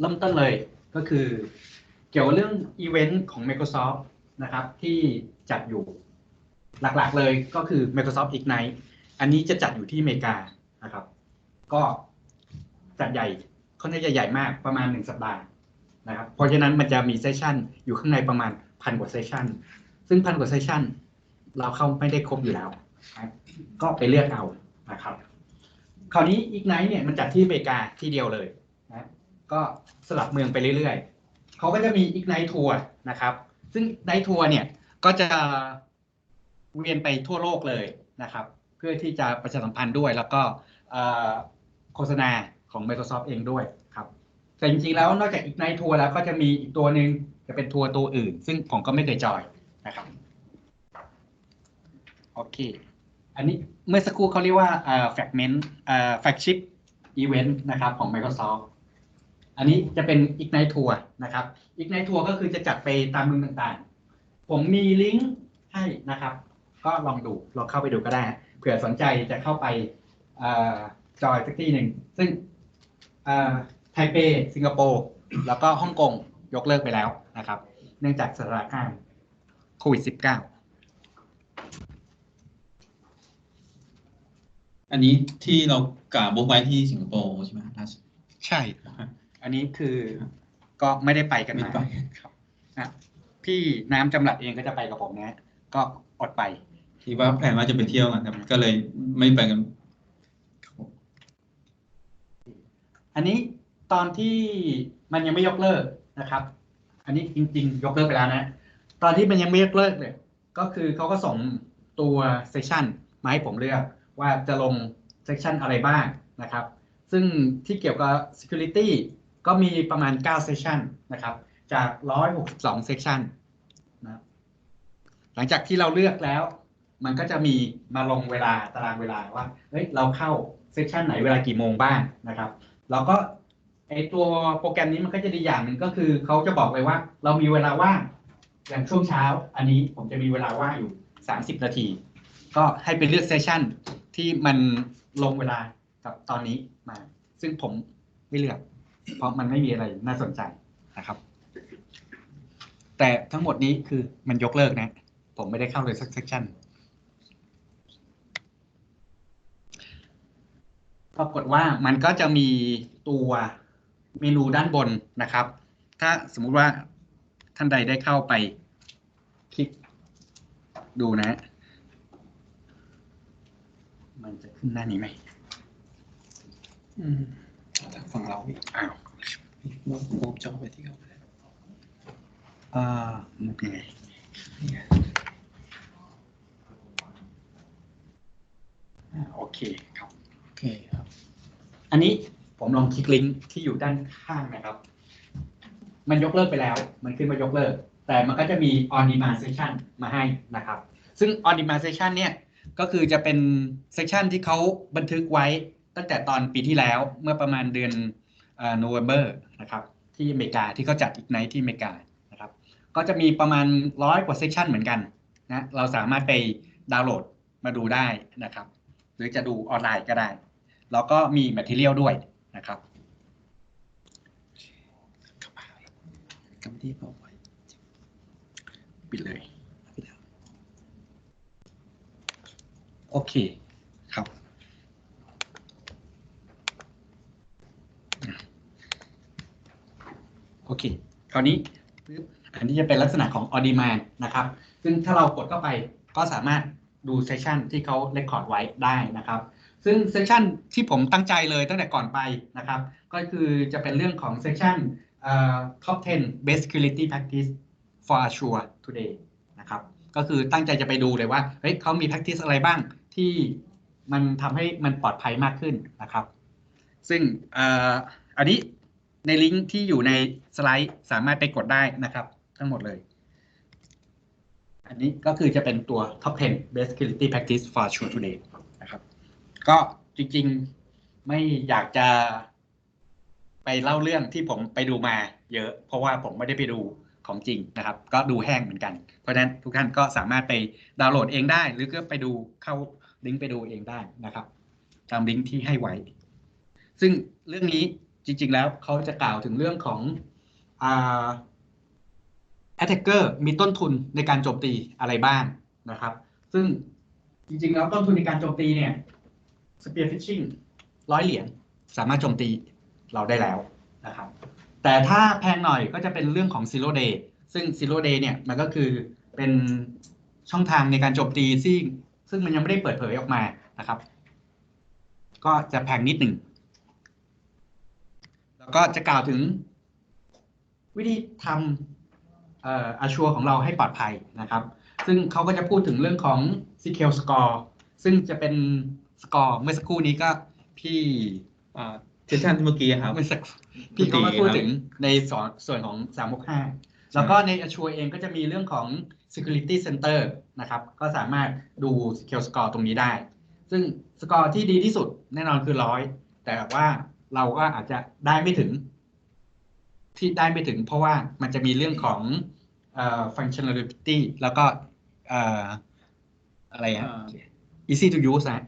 เริ่มต้นเลยก็คือ เกี่ยวกับเรื่องอีเวนต์ของ Microsoft นะครับ ที่จัดอยู่หลักๆเลยก็คือ Microsoft Ignite อันนี้จะจัดอยู่ที่อเมริกานะครับ ก็จัดใหญ่ค่อนข้างจะใหญ่มากประมาณหนึ่งสัปดาห์นะครับเพราะฉะนั้นมันจะมีเซสชันอยู่ข้างในประมาณพันกว่าเซสชันซึ่งพันกว่าเซสชันเราเข้าไม่ได้ครบอยู่แล้วนะก็ไปเลือกเอานะครับ คราวนี้ Ignite เนี่ยมันจัดที่อเมริกาที่เดียวเลย ก็สลับเมืองไปเรื่อยๆ เขาก็จะมี Ignite Tour นะครับ ซึ่ง Ignite Tour เนี่ยก็จะเวียนไปทั่วโลกเลยนะครับ เพื่อที่จะประชาสัมพันธ์ด้วย แล้วก็โฆษณาของ Microsoft เองด้วยครับ แต่จริงๆแล้วนอกจาก Ignite Tour แล้วก็จะมีอีกตัวหนึ่งจะเป็นทัวร์ตัวอื่น ซึ่งผมก็ไม่เคยจอยนะครับโอเค อันนี้เมื่อสักครู่เขาเรียกว่าเอ่อ fragment เอ่อ flagship event นะครับของ Microsoft อันนี้จะเป็น Ignite Tour นะครับ Ignite Tour ก็คือจะจัดไปตามเมืองต่างๆ ผมมีลิงก์ให้นะครับ ก็ลองดูลองเข้าไปดูก็ได้ เผื่อสนใจจะเข้าไปเอ่อจอยสักที่หนึ่ง ซึ่งเอ่อไทเป สิงคโปร์ แล้วก็ฮ่องกงยกเลิกไปแล้วนะครับ เนื่องจากสถานการณ์โควิด -19 อันนี้ที่เรากาบุ๊กไว้ที่สิงคโปร์ใช่ไหมล่าสุดใช่ อันนี้คือก็ไม่ได้ไปกันไม่มาไปครับอะพี่น้ำจำหลัดเองก็จะไปกับผมนะ ก็อดไปที่ว่าแผนว่าจะไปเที่ยวกันครับก็เลยไม่ไปกันอันนี้ตอนที่มันยังไม่ยกเลิกนะครับ อันนี้จริง ๆ ยกเลิกไปแล้วนะ ตอนที่มันยังไม่ยกเลิกเนี่ย ก็คือเขาก็ส่งตัวเซสชันมาให้ผมเลือกว่าจะลงเซสชันอะไรบ้างนะครับ ซึ่งที่เกี่ยวกับ security ก็มีประมาณ 9 เซสชันนะครับ จาก 162 เซสชันนะครับหลังจากที่เราเลือกแล้ว มันก็จะมีมาลงเวลาตารางเวลาว่าเฮ้ยเราเข้าเซสชันไหนเวลากี่โมงบ้างนะครับแล้วก็ไอตัวโปรแกรมนี้มันก็จะดีอย่างหนึ่งก็คือเขาจะบอกเลยว่า เรามีเวลาว่างอย่างช่วงเช้า อันนี้ผมจะมีเวลาว่างอยู่ 30 นาที ก็ให้ไปเลือกเซสชันที่มันลงเวลากับตอนนี้มา ซึ่งผมไม่เลือก เพราะมันไม่มีอะไรน่าสนใจนะครับ แต่ทั้งหมดนี้คือมันยกเลิกนะ ผมไม่ได้เข้าเลยสักเซสชันปรากฏว่ามันก็จะมีตัวเมนูด้านบนนะครับ ถ้าสมมุติว่าท่านใดได้เข้าไปคลิกดูนะ มันจะขึ้นหน้านี้ไหมอืม ฝั่งเราอีกอ้าวโน้ตโน้ตจอไปที่เขาเลยอ่ามันเป็นไงนี่ไงอ่าโอเคครับโอเคครับ อันนี้ผมลองคลิกลิงก์ที่อยู่ด้านข้างนะครับ มันยกเลิกไปแล้ว มันขึ้นมายกเลิก แต่มันก็จะมี on demand session มาให้นะครับ ซึ่ง on demand session เนี่ยก็คือจะเป็น section ที่เขาบันทึกไว้ ตั้งแต่ตอนปีที่แล้วเมื่อประมาณเดือนเอ่อ November นะครับที่อเมริกาที่เขาจัดอีกไนที่อเมริกานะครับก็จะมีประมาณร้อยกว่า section เหมือนกันนะเราสามารถไปดาวน์โหลดมาดูได้นะครับ หรือจะดูออนไลน์ก็ได้แล้วก็มี material ด้วยนะครับกลับมากลับมาที่บอกไว้ปิดเลยโอเค ครับ โอเค คราวนี้อันนี้จะเป็นลักษณะของ on demand นะครับ ซึ่งถ้าเรากดเข้าไปก็สามารถดูเซสชันที่เขาเรคคอร์ดไว้ได้นะครับ ซึ่งเซสชันที่ผมตั้งใจเลยตั้งแต่ก่อนไปนะครับ ก็คือจะเป็นเรื่องของเซสชัน top 10 best security practice for Azure today นะครับ ก็คือตั้งใจจะไปดูเลยว่า เฮ้ยเขามี practice อะไรบ้างที่มันทำให้มันปลอดภัยมากขึ้นนะครับ ซึ่งออันนี้ ในลิงก์ที่อยู่ในสไลด์สามารถไปกดได้นะครับ ทั้งหมดเลย อันนี้ก็คือจะเป็นตัว top 10 best security practice for Azure today นะครับ ก็จริงๆไม่อยากจะไปเล่าเรื่องที่ผมไปดูมาเยอะ เพราะว่าผมไม่ได้ไปดูของจริงนะครับ ก็ดูแห้งเหมือนกัน เพราะฉะนั้นทุกท่านก็สามารถไปดาวน์โหลดเองได้ หรือก็ไปดูเข้าลิงก์ไปดูเองได้นะครับ ตามลิงก์ที่ให้ไว้ ซึ่งเรื่องนี้ จริง ๆ แล้วเขาจะกล่าวถึงเรื่องของอ่า attacker มีต้นทุนในการโจมตีอะไรบ้างนะครับ ซึ่งจริง ๆ แล้วต้นทุนในการโจมตีเนี่ย spear phishing ร้อยเหรียญสามารถโจมตีเราได้แล้วนะครับ แต่ถ้าแพงหน่อยก็จะเป็นเรื่องของ zero day ซึ่ง zero day เนี่ยมันก็คือเป็นช่องทางในการโจมตีซึ่งซึ่งมันยังไม่ได้เปิดเผยออกมานะครับ ก็จะแพงนิดหนึ่ง ก็จะกล่าวถึงวิธีทำเอ่ออาชัวของเราให้ปลอดภัยนะครับ ซึ่งเขาก็จะพูดถึงเรื่องของ SQL score ซึ่งจะเป็นสกอร์เมื่อสักครู่นี้ก็พี่อ่าเซสชันเมื่อกี้ครับเมื่อสักพี่เขามาพูดถึงในส่วนส่วนของ 365 แล้วก็ใน Azure เองก็จะมีเรื่องของ Security Center นะครับ ก็สามารถดู Skill Score ตรงนี้ได้ ซึ่งสกอร์ที่ดีที่สุดแน่นอนคือร้อยแต่ว่า เราก็อาจจะได้ไม่ถึง ที่ได้ไม่ถึง เพราะว่ามันจะมีเรื่องของเอ่อ functionality แล้วก็เอ่ออะไรอะอ่า easy to use นะ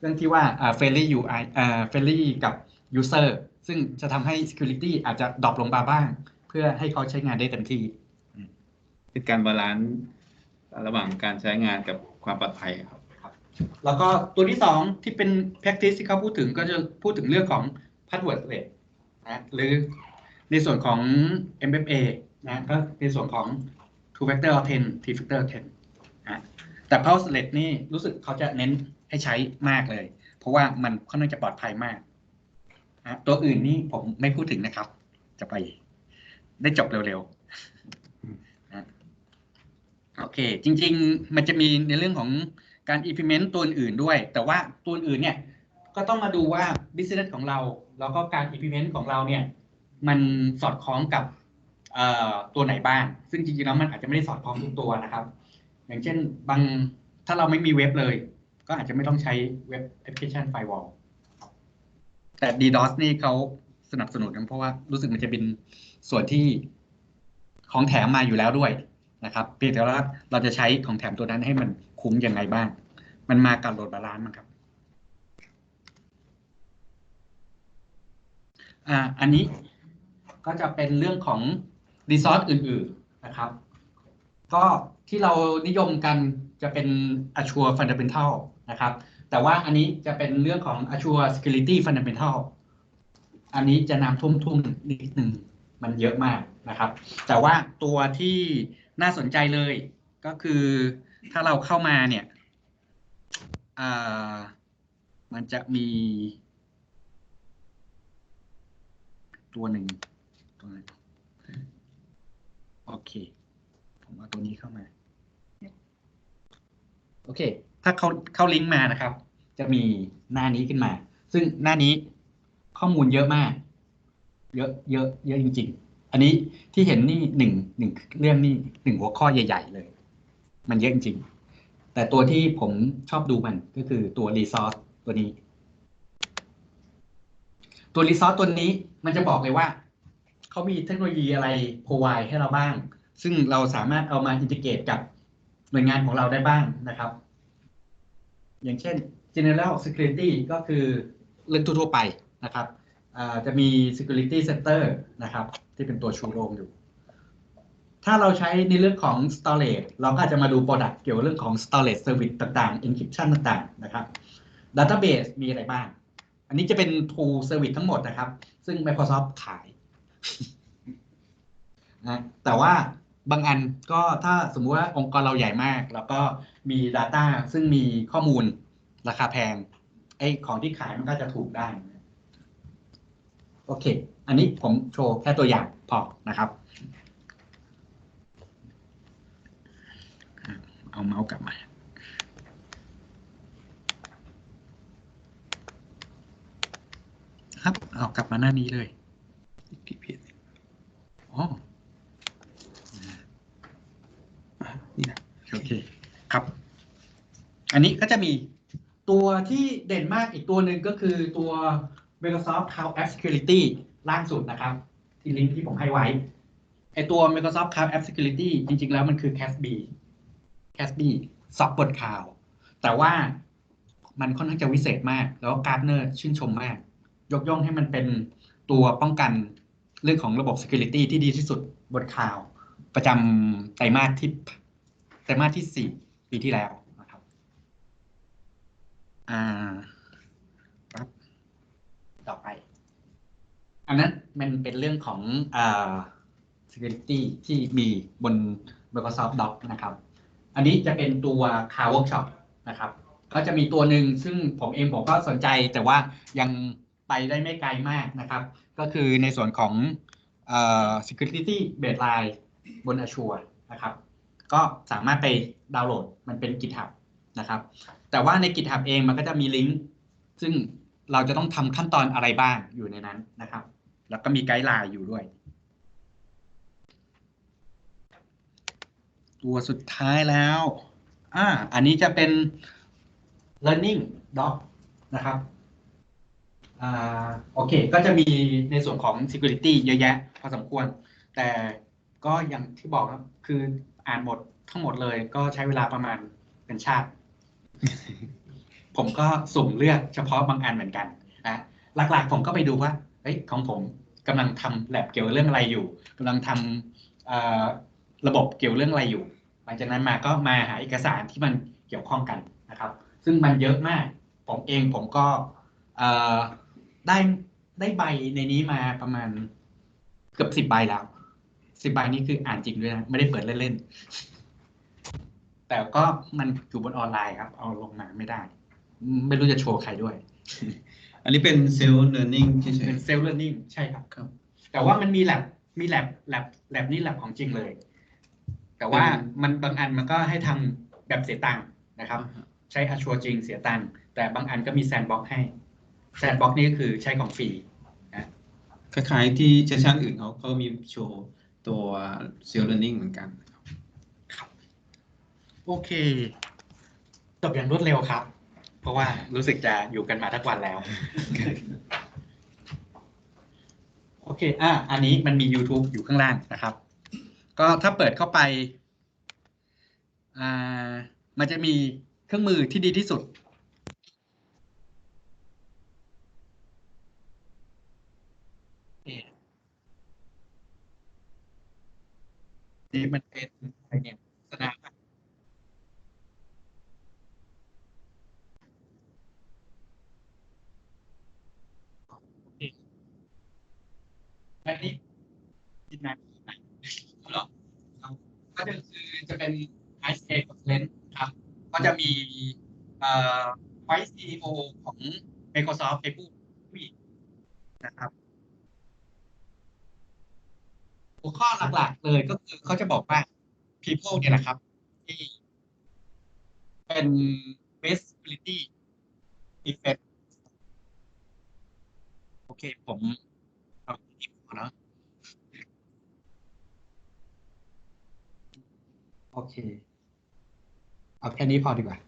เรื่องที่ว่าอ่า friendly UI อ่า friendly กับ user ซึ่งจะทำให้ security อาจจะดรอปลงมาบ้าง เพื่อให้เขาใช้งานได้เต็มที่เป็นการบาลานซ์ระหว่างการใช้งานกับความปลอดภัยครับ แล้วก็ตัวที่สองที่เป็น practice ที่เขาพูดถึงก็จะพูดถึงเรื่องของ password rate นะหรือในส่วนของ MFA นะก็ในส่วนของ two factor authent three factor authent นะแต่ password rate นี่รู้สึกเขาจะเน้นให้ใช้มากเลย เพราะว่ามันค่อนข้างจะปลอดภัยมากนะตัวอื่นนี่ผมไม่พูดถึงนะครับ จะไปได้จบเร็วๆนะโอเค จริง ๆ มันจะมีในเรื่องของ การ implement ตัวอื่นด้วย แต่ว่าตัวอื่นเนี่ยก็ต้องมาดูว่า business ของเรา แล้วก็การ implement ของเราเนี่ยมันสอดคล้องกับตัวไหนบ้าง ซึ่งจริงๆแล้วมันอาจจะไม่ได้สอดคล้องทุกตัวนะครับ อย่างเช่นบางถ้าเราไม่มีเว็บเลย ก็อาจจะไม่ต้องใช้เว็บแอปพลิเคชัน firewall แต่ DDoS นี่เขาสนับสนุนกันเพราะว่ารู้สึกมันจะเป็นส่วนที่ของแถมมาอยู่แล้วด้วย นะครับเพียงแต่ว่าเราจะใช้ของแถมตัวนั้นให้มันคุ้มยังไงบ้าง มันมากับโหลดบาลานซ์มั้งครับอ่าอันนี้ก็จะเป็นเรื่องของรีซอสอื่น ๆนะครับ ก็ที่เรานิยมกันจะเป็น Azure Fundamental นะครับ แต่ว่าอันนี้จะเป็นเรื่องของ Azure Security Fundamental อันนี้จะนำทุ่มๆนิดหนึ่งมันเยอะมาก นะครับ แต่ว่าตัวที่น่าสนใจเลยก็คือถ้าเราเข้ามาเนี่ยมันจะมี ตัวหนึ่งตัวโอเค ผมเอาตัวนี้เข้ามา โอเค ถ้าเขาเข้าลิงก์มานะครับ จะมีหน้านี้ขึ้นมา ซึ่งหน้านี้ข้อมูลเยอะมาก เยอะ เยอะ เยอะจริง ๆ อันนี้ที่เห็นนี่หนึ่งหนึ่งเรื่องนี่หนึ่งหัวข้อใหญ่ ๆ เลย มันเยอะจริงแต่ตัวที่ผมชอบดูมันก็คือตัวรีซอสตัวนี้ ตัวรีซอสตัวนี้มันจะบอกเลยว่า เขามีเทคโนโลยีอะไร provide ให้เราบ้าง ซึ่งเราสามารถเอามาอินทิเกตกับหน่วยงานของเราได้บ้างนะครับ อย่างเช่น general security ก็คือเรื่องทั่วไปนะครับ จะมี security center นะครับ ที่เป็นตัวชูโรงอยู่ ถ้าเราใช้ในเรื่องของ storage เราก็อาจจะมาดู product เกี่ยวกับเรื่องของ storage service ต่างๆ encryption ต่างๆ นะครับ database มีอะไรบ้าง อันนี้จะเป็น tool service ทั้งหมดนะครับ ซึ่ง Microsoft ขายนะแต่ว่าบางอันก็ถ้าสมมุติว่าองค์กรเราใหญ่มาก แล้วก็มี Data ซึ่งมีข้อมูลราคาแพงไอ้ของที่ขายมันก็จะถูกได้ โอเค อันนี้ผมโชว์แค่ตัวอย่างพอนะครับ เอาเมาส์กลับมาครับเอากลับมาหน้านี้เลยผิดผิดอ๋ออะนี่นะโอเคครับ อันนี้ก็จะมีตัวที่เด่นมากอีกตัวหนึ่งก็คือตัว Microsoft Cloud App Security ล่างสุดนะครับ ที่ลิงก์ที่ผมให้ไว้ไอตัว Microsoft Cloud App Security จริง ๆ แล้วมันคือ CASB CASB ซับบนคลาว แต่ว่ามันค่อนข้างจะวิเศษมาก แล้วการ์ดเนอร์ชื่นชมมาก ยกย่องให้มันเป็นตัวป้องกันเรื่องของระบบ security ที่ดีที่สุดบนคลาว ประจำไตรมาสที่ไตรมาสที่สี่ปีที่แล้วนะครับ อ่า ต่อไป อันนั้นมันเป็นเรื่องของอ่า security ที่มีบน Microsoft Doc นะครับ อันนี้จะเป็นตัว Car Workshop นะครับ ก็จะมีตัวหนึ่งซึ่งผมเองผมก็สนใจแต่ว่ายังไปได้ไม่ไกลมากนะครับ ก็คือในส่วนของอ่อ security baseline บน Azure นะครับ ก็สามารถไปดาวน์โหลดมันเป็น GitHub นะครับ แต่ว่าใน GitHub เองมันก็จะมีลิงก์ซึ่ง เราจะต้องทำขั้นตอนอะไรบ้างอยู่ในนั้นนะครับ แล้วก็มีไกด์ไลน์อยู่ด้วย ตัวสุดท้ายแล้วอ่าอันนี้จะเป็น learning doc นะครับอ่าโอเค ก็จะมีในส่วนของ security เยอะแยะ พอสมควร แต่ก็อย่างที่บอกครับ คืออ่านหมดทั้งหมดเลยก็ใช้เวลาประมาณเป็นชาติ ผมก็สุ่มเลือกเฉพาะบางอันเหมือนกันนะหลักๆผมก็ไปดูว่าเฮ้ยของผมกำลังทำแลบเกี่ยวเรื่องอะไรอยู่กำลังทำเอ่อระบบเกี่ยวเรื่องอะไรอยู่ หลังจากนั้นมาก็มาหาเอกสารที่มันเกี่ยวข้องกันนะครับ ซึ่งมันเยอะมาก ผมเองผมก็ได้ได้ใบในนี้มาประมาณเกือบสิบใบแล้วสิบใบนี้คืออ่านจริงด้วยนะไม่ได้เปิดเล่นๆแต่ก็มันอยู่บนออนไลน์ครับ เอาลงมาไม่ได้ ไม่รู้จะโชว์ใครด้วย อันนี้เป็นเซลล์เ e อร์นิ่งเฉยเป็นเซลล์เ e อร์นิ่งใช่ครับๆครับ แต่ว่ามันมีแลบมีแลบแลบแลบนี่แลบของจริงเลย แต่ว่าอืมมันบางอันมันก็ให้ทำแบบเสียตังค์นะครับ ใช้อัชัวจริงเสียตังค์แต่บางอันก็มีแซนบ็อกให้แซนบ็อกนี่ก็คือใช้ของฟรีนะคล้ายๆที่เซสชันอื่นเขาเขามีโชว์ตัวเซลล์เ e อร์นิ่งเหมือนกันโอเคจบอย่างรวดเร็วครับ เพราะว่ารู้สึกจะอยู่กันมาทั้งวันแล้ว โอเค อะ อันนี้มันมี YouTube อยู่ข้างล่างนะครับ ก็ถ้าเปิดเข้าไป อ่า มันจะมีเครื่องมือที่ดีที่สุดนี่มันเป็นอะไรเนี่ยสนาม อันนี้ดินน้ำหรอก็จะคือจะเป็น Ice Age of Lens ครับ ก็จะมีเอ่อ Vice CEO ของ Microsoft ไปพูดผู้หญิงนะครับ หัวข้อหลักๆเลยก็คือเขาจะบอกว่า people เนี่ยนะครับ ที่เป็น visibility effect โอเคผม เนาะโอเค เอาแค่นี้พอดีกว่า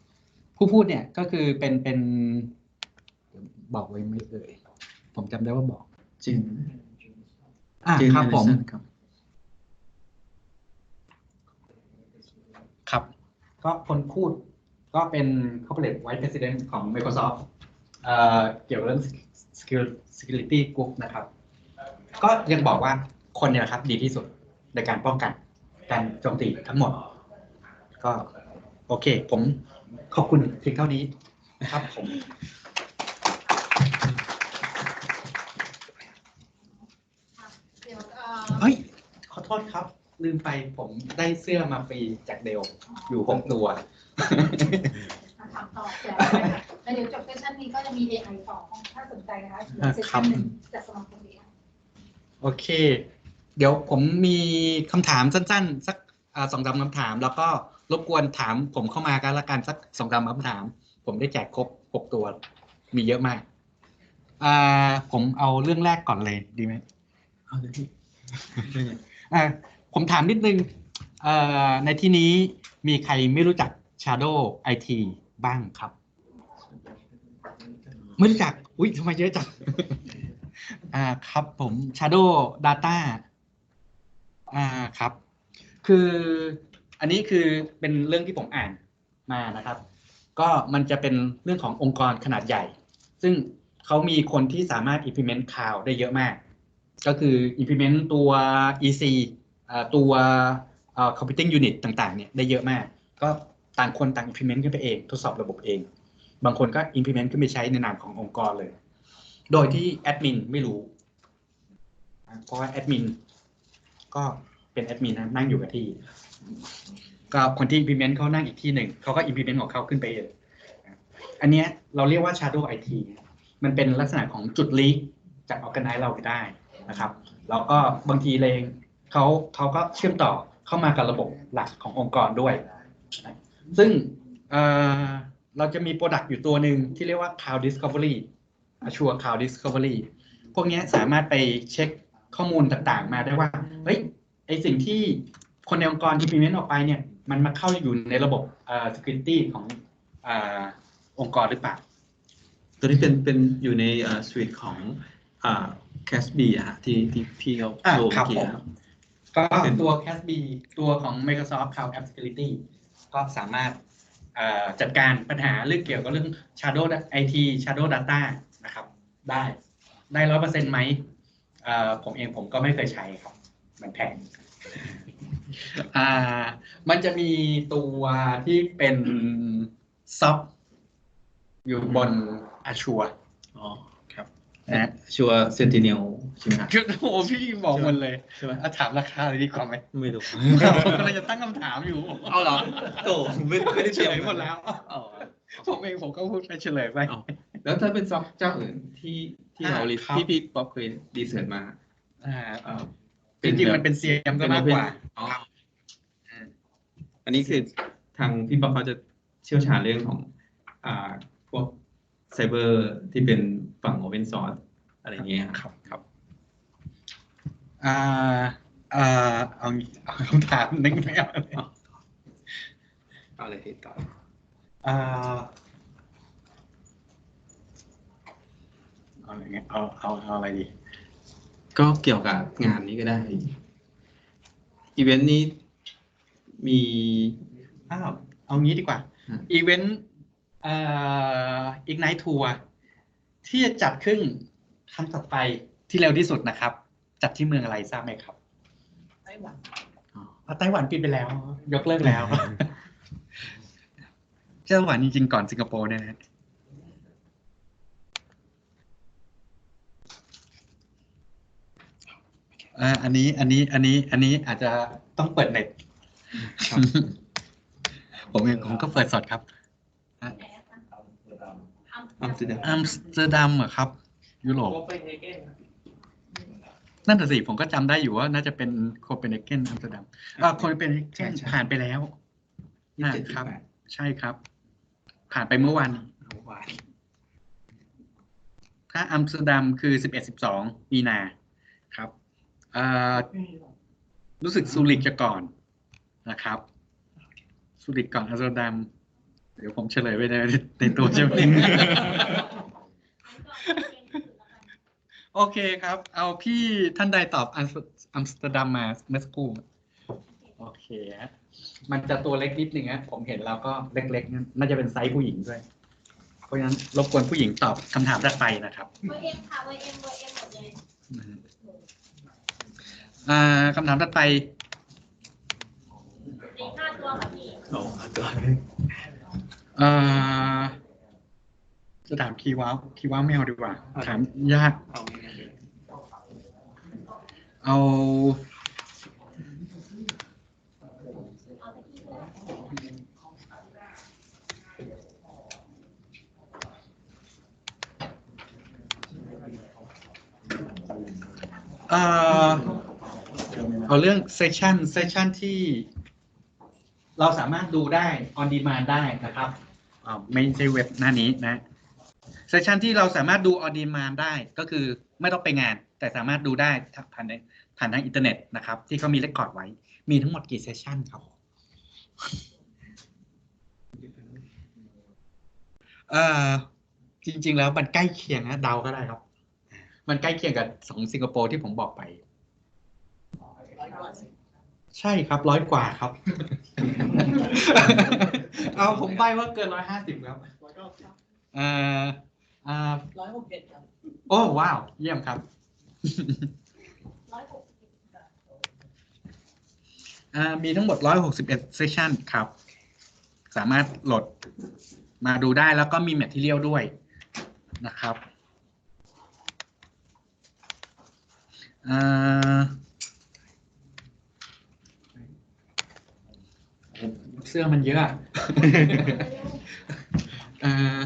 ผู้พูดเนี่ยก็คือเป็นเป็นเดี๋ยวบอกไว้ไม่เอ่ยผมจำได้ว่าบอกจินอะจินครับผมครับครับ ก็คนพูดก็เป็น corporate vice president ของ Microsoft เอ่อเกี่ยวกับเรื่อง skill security group นะครับ ก็ยังบอกว่าคนเนี่ยนะครับ ดีที่สุดในการป้องกัน การโจมตีทั้งหมด ก็ โอเค ผมขอบคุณเพียงเท่านี้นะครับ ผม เดี๋ยวเอ่อเฮ้ย ขอโทษครับ ลืมไปผมได้เสื้อมาฟรีจากเดลอยู่หกตัว ถามต่อเดี๋ยวแล้วเดี๋ยวจบเซสชันนี้ก็จะมี AI ต่อถ้าสนใจนะคะเหลือเซสชันหนึ่งจากสมาคม AI โอเค เดี๋ยวผมมีคำถามสั้นๆ สักสองสามคำถาม แล้วก็รบกวนถามผมเข้ามากันละกันสักสองสามคำถาม ผมได้แจกครบหกตัว มีเยอะมากอ่าผมเอาเรื่องแรกก่อนเลยดีไหมเอาเลยพี่อ่าผมถามนิดนึงเอ่อในที่นี้มีใครไม่รู้จัก Shadow IT บ้างครับ ไม่รู้จัก อุ้ยทำไมเยอะจัง อ่าครับผม Shadow Data อ่าครับ คืออันนี้คือเป็นเรื่องที่ผมอ่านมานะครับ ก็มันจะเป็นเรื่องขององค์กรขนาดใหญ่ ซึ่งเขามีคนที่สามารถ implement cloud ได้เยอะมาก ก็คือ implement ตัว EC ตัว computing unit ต่างๆ เนี่ยได้เยอะมาก ก็ต่างคนต่าง implement ขึ้นไปเอง ทดสอบระบบเอง บางคนก็ implement ขึ้นไปใช้ในนามขององค์กรเลย โดยที่แอดมินไม่รู้ เพราะว่าแอดมินก็เป็นแอดมินนะนั่งอยู่กับที่ ก็คนที่ implement เขานั่งอีกที่หนึ่ง เขาก็ implement ของเขาขึ้นไปเองอันเนี้ยเราเรียกว่า shadow IT มันเป็นลักษณะของจุดลีกจาก organize เราไปได้นะครับ แล้วก็บางทีเลงเขาเขาก็เชื่อมต่อเข้ามากับระบบหลักขององค์กรด้วย ซึ่งเเราจะมีโปรดักต์อยู่ตัวหนึ่งที่เรียกว่า Cloud Discovery Azure Cloud Discovery พวกเนี้ยสามารถไปเช็คข้อมูลต่างๆ มาได้ว่า เฮ้ย ไอสิ่งที่คนในองค์กร implement ออกไปเนี่ย มันมาเข้าอยู่ในระบบเอ่อ security ของเอ่อองค์กรหรือเปล่า ตัวนี้เป็นเป็นอยู่ในสวีทของอ่าแคสบีอะฮะที่ที่พี่เขาอะโชว์ครัเมื่บอกี้ผมครับก็เป็นตัว CASB ตัวของ Microsoft Cloud App Security ก็สามารถเอ่อจัดการปัญหาเรื่องเกี่ยวกับเรื่อง Shadow IT Shadow Data นะครับ ได้ได้ร้อยเปอร์เซ็นต์ไหมเอ่อผมเองผมก็ไม่เคยใช้ครับ มันแพงอ่ามันจะมีตัวที่เป็นซับอยู่บน Azure อ๋อครับนะฮะชัวเซนติเนลใช่ไหมครับโอ้โหพี่บอกมันเลยใช่ไหมเอาถามราคาเลยดีกว่าไหมไม่รู้ผมกำลังจะตั้งคำถามอยู่ เอาเหรอโตไม่ไม่ได้เฉลยหมดแล้วอ๋อผมเองผมก็พูดไปเฉลยไปเอา แล้วถ้าเป็นซอฟต์เจ้าอื่นที่ที่เราอ่ารีครับที่พี่ป๊อปเคยรีเสิร์ชมา อ่าเอ่อจริงๆมันเป็นเซียมก็มากกว่าอ๋ออันนี้คือทางพี่ป๊อปเขาจะเชี่ยวชาญเรื่องของ อ่าพวกไซเบอร์ที่เป็นฝั่งโอเพนซอร์สอะไรอย่างเงี้ยครับครับอ่าอ่าเอาเอาคำถามนึงไม่เอาเลยเอาอะไรติดต่ออ่า เอาอะไรเงี้ยเอาเอาเอาอะไรดี ก็เกี่ยวกับงานนี้ก็ได้อีเวนต์นี้มีอ้าวเอางี้ดีกว่าฮะอีเวนต์เอ่ออีกไนท์ทัวร์ที่จะจัดขึ้นครั้งต่อไปที่เร็วที่สุดนะครับ จัดที่เมืองอะไรทราบไหมครับไต้หวันอะไต้หวันปิดไปแล้ว ยกเลิกแล้วไต้หวันจริงๆก่อนสิงคโปร์เนี่ยนะ อ่าอันนี้อันนี้อันนี้อันนี้อาจจะต้องเปิดเน็ตครับ ผมเองผมก็เปิดสดครับอัมสเตอร์ดัมอัมสเตอร์ดัมเหรอครับ ยุโรปนั่นแต่ะสิผมก็จำได้อยู่ว่า น่าจะเป็นโคเปนเฮเกนอัมสเตอร์ดัมอ่าโคเปนเฮเกนผ่านไปแล้วยี่อ่าสิบเจ็ดครับยี่สิแปดใช่ครับ ผ่านไปเมื่อวานเมื่อวานถ้าอัมสเตอร์ดัมคือสิบเอ็ดสิบสองมีนาครับเอ่อ รู้สึกซูริกจะก่อนนะครับซูริกก่อนอัมสเตอร์ดัมเดี๋ยวผมเฉลยไปในในตัวเจ้าหนึ่งโอเคครับ เอาพี่ท่านใดตอบอัมสเตอร์ดัมมาเมื่อสักครู่โอเคฮะมันจะตัวเล็กนิดนึงฮะผมเห็นแล้วก็เล็กๆนั่นน่าจะเป็นไซส์ผู้หญิงด้วย เพราะฉะนั้นรบกวนผู้หญิงตอบคำถามถัดไปนะครับเวเอ็มค่ะเวเอ็มเวเอ็มหมดเลย อ่าคำถามถัดไปสี่ห้าตัวค่ะพี่โอ้ตัวเอ่อจะถามคีย์ว้าวคีย์ว้าวไม่เอาดีกว่า ถามยาก เอาง่ายๆเลยเอาเอาไปที่ตัวเอ่อ เอาเรื่องเซสชันเซสชันที่เราสามารถดูได้ on demand ได้นะครับอ่าไม่ใช่เว็บหน้านี้นะเซสชันที่เราสามารถดู on demand ได้ก็คือไม่ต้องไปงาน แต่สามารถดูได้ผ่านในผ่านทางอินเทอร์เน็ตนะครับ ที่เขามีเรคคอร์ดไว้ มีทั้งหมดกี่เซสชันครับเอ่อจริง ๆ แล้วมันใกล้เคียงนะเดาก็ได้ครับ มันใกล้เคียงกับสองสิงคโปร์ที่ผมบอกไป ใช่ครับร้อยกว่าครับ เอาผมใบว่าเกินร้อยห้าสิบครับร้อยเกสิบเอ่อร้อยหกเจ็ดครับ โอ้ว้าว เยี่ยมครับมีทั้งหมดร้อยหกสิบเอ็ดเซสชันครับ สามารถโหลดมาดูได้แล้วก็มีแมทที่เรียลด้วยนะครับอ่า เสื้อมันเยอะอ่า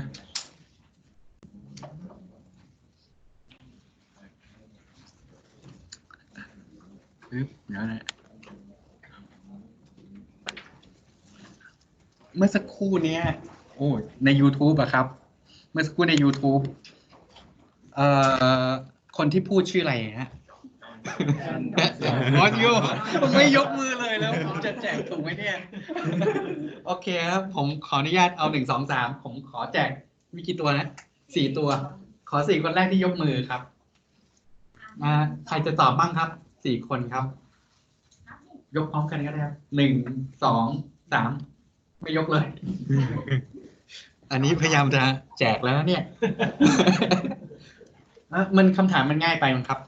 ปึ๊บเดี๋ยวนะเมื่อสักครู่เนี้ย โอ้ใน YouTube อะครับ เมื่อสักครู่ใน YouTube เอ่อ คนที่พูดชื่ออะไรฮะ ออสโยไม่ยกมือเลยแล้วผมจะแจกถูกไหมเนี่ย โอเคครับ ผมขออนุญาตเอาหนึ่งสองสามผมขอแจกมีกี่ตัวนะสี่ตัว ขอสี่คนแรกที่ยกมือครับมาใครจะตอบบ้างครับสี่คนครับ ยกพร้อมกันก็ได้ครับหนึ่งสองสามไม่ยกเลย อันนี้พยายามจะแจกแล้วนะเนี่ยอะมันคำถามมันง่ายไปมั้งครับ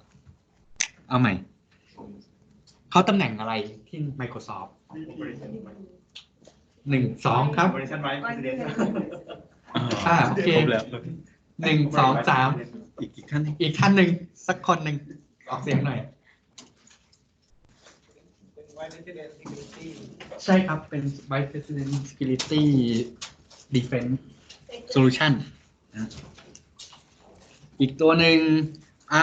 เอาใหม่ เขาตำแหน่งอะไรที่ Microsoft หนึ่งสองครับ Operation Vice President อ่าโอเค ครบแล้วหนึ่งสองสาม อีกอีกขั้นหนึ่งอีกท่านหนึ่งสักคนหนึ่งออกเสียงหน่อยเป็น Vice President Security ใช่ครับเป็น Vice President Security Defense Solution นะอีกตัวหนึ่งอ่า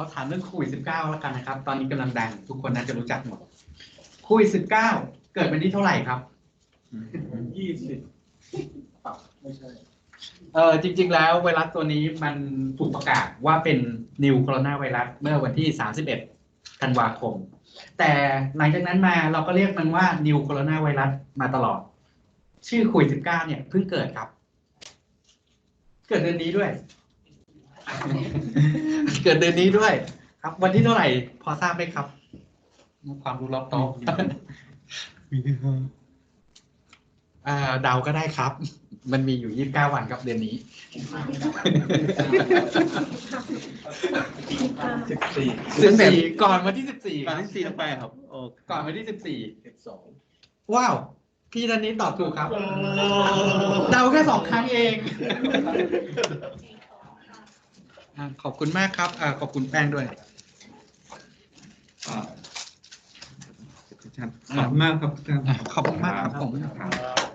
เอาถามเรื่องโควิด19แล้วกันนะครับ ตอนนี้กำลังดังทุกคนน่าจะรู้จักหมดโควิด19เกิดวันที่เท่าไหร่ครับยี่สิบไม่ใช่เออจริง ๆ แล้วไวรัสตัวนี้มันถูกประกาศว่าเป็น New Corona Virus เมื่อวันที่ 31ธันวาคม แต่หลังจากนั้นมาเราก็เรียกมันว่า New Corona Virus มาตลอด ชื่อโควิด19เนี่ยเพิ่งเกิดครับ เกิดเดือนนี้ด้วย เกิดเดือนนี้ด้วย ครับ วันที่เท่าไหร่ พอทราบไหมครับ ความรู้รอบโต๊ะอ่าเดาก็ได้ครับ มันมีอยู่ยี่สิบเก้าวันครับเดือนนี้สิบสี่สิบสี่ก่อนวันที่สิบสี่ก่อนที่สี่ต้องไปครับโอ้ก่อนวันที่สิบสี่สิบสองว้าวพี่ท่านนี้ตอบถูกครับ เดาแค่สองครั้งเองอ่า ขอบคุณมากครับอ่าขอบคุณแป้งด้วยขอบคุณมากครับทุกท่านอะขอบคุณมากครับผมครับ